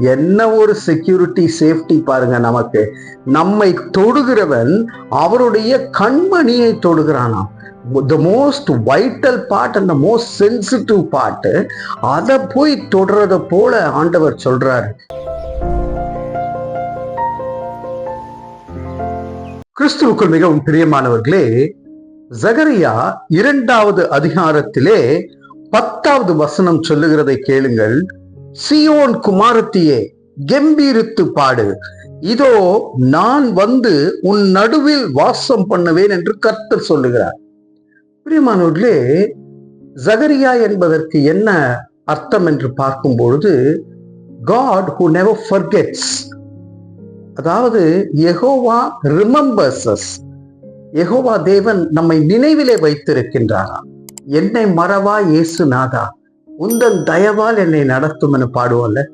என்ன ஒரு security safety பாருங்க நமக்கு. நம்மை தொடுகிறவன் அவருடைய கண்மணியை தொடுகிறானாம். The most vital part and most sensitive part அதை போய் தொடுறத போல ஆண்டவர் சொல்றாரு. கிறிஸ்துவுக்குள் மிகவும் பிரியமானவர்களே ஜகரியா இரண்டாவது அதிகாரத்திலே பத்தாவது வசனம் சொல்லுகிறதை கேளுங்கள். சியோன் குமாரத்தியே கெம்பீரித்து பாடு. இதோ நான் வந்து உன் நடுவில் வாசம் பண்ணுவேன் என்று கர்த்தர் சொல்லுகிறார். பிரியமானவர்களே ஜகரியா என்பதற்கு என்ன அர்த்தம் என்று பார்க்கும் பொழுது காட் ஹூ நெவர் ஃபர்கெட்ஸ் அதாவது எகோவா ரிமெம்பர்ஸ் அஸ் தேவன் நம்மை நினைவிலே வைத்திருக்கின்றாராம். என்னை மறவா இயேசுநாதா உந்தன் தயவால் என்னை நடத்தும் பாடுவோம்ல.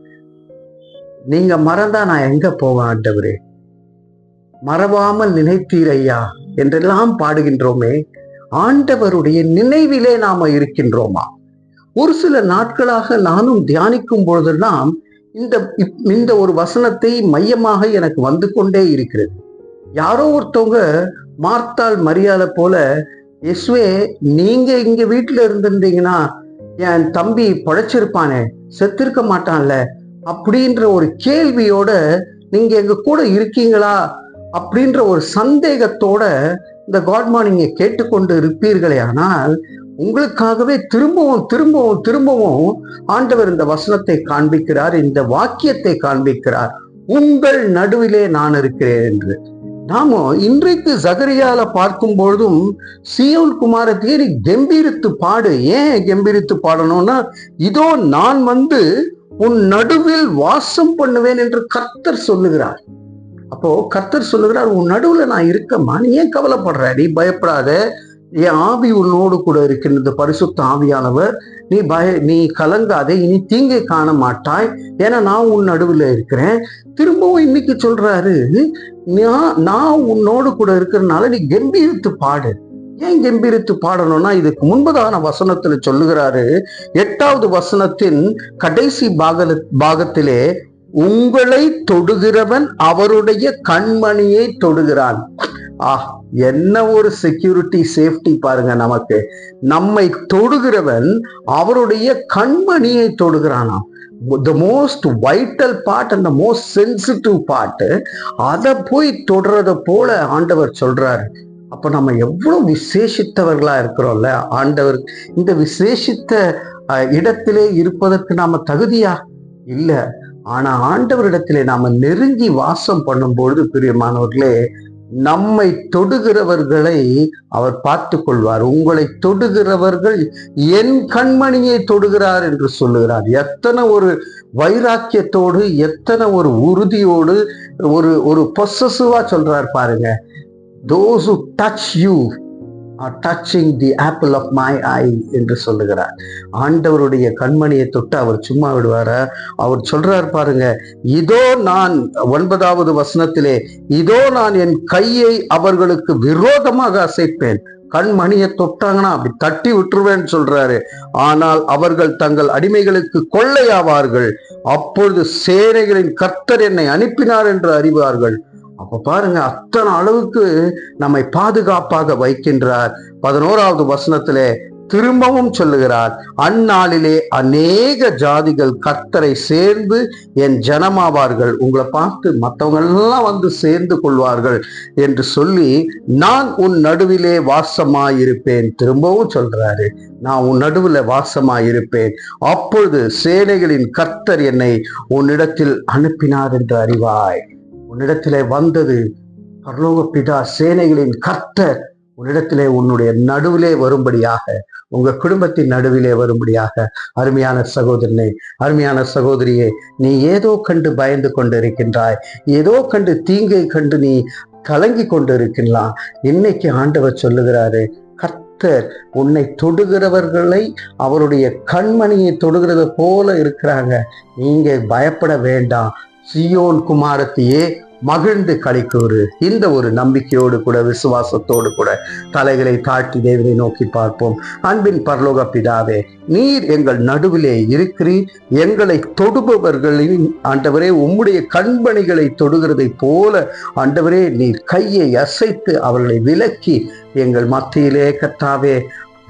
நீங்க மறந்தா நான் எங்க போவேன் ஆண்டவரே? மறவாமல் நினைத்தீர் ஐயா என்றெல்லாம் பாடுகின்றோமே ஆண்டவருடைய நினைவிலே நாம இருக்கின்றோமா? ஒரு சில நாட்களாக நானும் தியானிக்கும் பொழுதெல்லாம் இந்த இப்- இந்த ஒரு வசனத்தை மையமாக எனக்கு வந்து கொண்டே இருக்கிறது. யாரோ ஒருத்தவங்க மார்த்தாள் மரியாதை போல எஸ்வே நீங்க இங்க வீட்டுல இருந்திருந்தீங்கன்னா என் தம்பி பழைச்சிருப்பானே செத்திருக்க மாட்டான்ல அப்படின்ற ஒரு கேள்வியோட நீங்க எங்க கூட இருக்கீங்களா அப்படின்ற ஒரு சந்தேகத்தோட இந்த காட் மார்னிங்கை கேட்டுக்கொண்டு இருப்பீர்களே. ஆனால் உங்களுக்காகவே திரும்பவும் திரும்பவும் திரும்பவும் ஆண்டவர் இந்த வசனத்தை காண்பிக்கிறார் இந்த வாக்கியத்தை காண்பிக்கிறார். உங்கள் நடுவிலே நான் இருக்கிறேன் என்று. நாம இன்றைக்கு ஜகரியால பார்க்கும் பொழுதும் சியோன் குமாரத்தையே நீ கம்பீரித்து பாடு. ஏன் கம்பீரித்து பாடணும்னா இதோ நான் வந்து உன் நடுவில் வாசம் பண்ணுவேன் என்று கர்த்தர் சொல்லுகிறார். அப்போ கர்த்தர் சொல்லுகிறார் உன் நடுவுல நான் இருக்கம்மா நீ ஏன் கவலைப்படுற? நீ பயப்படாத. என் ஆவி உன்னோடு கூட இருக்கின்றது பரிசுத்த ஆவியானவர். நீ பய நீ கலங்காதே இனி தீங்கை காண மாட்டாய் ஏன்னா நான் உன் நடுவில் இருக்கிறேன். திரும்பவும் இன்னைக்கு சொல்றாரு நான் நான் உன்னோடு கூட இருக்கிறனால நீ கம்பீரித்து பாடு. ஏன் கம்பீரித்து பாடணும்னா இதுக்கு முன்பதான வசனத்துல சொல்லுகிறாரு எட்டாவது வசனத்தின் கடைசி பாக பாகத்திலே உங்களை தொடுகிறவன் அவருடைய கண்மணியை தொடுகிறான். ஆ என்ன ஒரு செக்யூரிட்டி சேஃப்டி பாருங்க நமக்கு. நம்மை தொடுகிறவன் அவருடைய கண்மணியை தொடுகிறானாம். த மோஸ்ட் வைட்டல் பார்ட் அந்த மோஸ்ட் சென்சிட்டிவ் பார்ட் அதை போய் தொடுறத போல ஆண்டவர் சொல்றாரு. அப்ப நம்ம எவ்வளவு விசேஷித்தவர்களா இருக்கிறோம்ல ஆண்டவர். இந்த விசேஷித்த இடத்திலே இருப்பதற்கு நாம தகுதியா? இல்ல. ஆனா ஆண்டவரிடத்திலே நாம நெருங்கி வாசம் பண்ணும்பொழுது பிரியமானவர்களே நம்மை தொடுகிறவர்களை அவர் பார்த்து கொள்வார். உங்களை தொடுகிறவர்கள் என் கண்மணியை தொடுகிறார் என்று சொல்லுகிறார். எத்தனை ஒரு வைராக்கியத்தோடு எத்தனை ஒரு உறுதியோடு ஒரு ஒரு பொசசிவா சொல்றார் பாருங்க. Those touch you touching the apple of my eye என்று சொல்லுகிறார். ஆண்டவருடைய கண்மணியை தொட்டு அவர் சும்மா விடுவார? அவர் சொல்றார் பாருங்க இதோ நான் ஒன்பதாவது வசனத்திலே இதோ நான் என் கையை அவர்களுக்கு விரோதமாக அசைப்பேன். கண்மணியை தொட்டாங்கன்னா அப்படி தட்டி விட்டுருவேன்னு சொல்றாரு. ஆனால் அவர்கள் தங்கள் அடிமைகளுக்கு கொள்ளையாவார்கள். அப்பொழுது சேனைகளின் கர்த்தர் என்னை அனுப்பினார் என்று அறிவார்கள். அப்ப பாருங்க அத்தனை அளவுக்கு நம்மை பாதுகாப்பாக வைக்கின்றார். பதினோராவது வசனத்திலே திரும்பவும் சொல்லுகிறார் அந்நாளிலே அநேக ஜாதிகள் கர்த்தரை சேர்ந்து என் ஜனமாவார்கள். உங்களை பார்த்து மற்றவங்க எல்லாம் வந்து சேர்ந்து கொள்வார்கள் என்று சொல்லி நான் உன் நடுவிலே வாசமாயிருப்பேன். திரும்பவும் சொல்றாரு நான் உன் நடுவில் வாசமாயிருப்பேன். அப்பொழுது சேனைகளின் கர்த்தர் என்னை உன்னிடத்தில் அனுப்பினார் என்று அறிவாய். உன்னிடத்திலே வந்தது பரலோக பிதா சேனைகளின் கர்த்தர் உன்னிடத்திலே உன்னுடைய நடுவிலே வரும்படியாக உங்க குடும்பத்தின் நடுவிலே வரும்படியாக. அருமையான சகோதரனே அருமையான சகோதரியே நீ ஏதோ கண்டு பயந்து கொண்டு இருக்கின்றாய் ஏதோ கண்டு தீங்கை கண்டு நீ கலங்கி கொண்டிருக்கலாம் இன்னைக்கு ஆண்டவர் சொல்லுகிறாரு கர்த்தர் உன்னை தொடுகிறவர்களை அவருடைய கண்மணியை தொடுகிறது போல இருக்கிறாங்க. நீங்க பயப்பட வேண்டாம். சியோன் குமாரத்தையே மகிழ்ந்து கழிக்கூறு இந்த ஒரு நம்பிக்கையோடு கூட விசுவாசத்தோடு கூட தலைகளை தாழ்த்தி தேவனை நோக்கி பார்ப்போம். அன்பின் பரலோக பிதாவே நீர் எங்கள் நடுவிலே இருக்கிறீர். எங்களை தொடுபவர்களின் ஆண்டவரே உம்முடைய கண்பணிகளை தொடுகிறதை போல ஆண்டவரே நீர் கையை அசைத்து அவர்களை விலக்கி எங்கள் மத்தியிலே கத்தாவே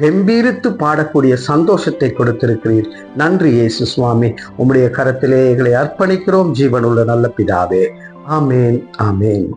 கம்பீரித்து பாடக்கூடிய சந்தோஷத்தை கொடுத்திருக்கிறீர். நன்றி இயேசு சுவாமி. உம்முடைய கரத்திலே எங்களை அர்ப்பணிக்கிறோம். ஜீவனுள்ள நல்ல பிதாவே. Amen, amen.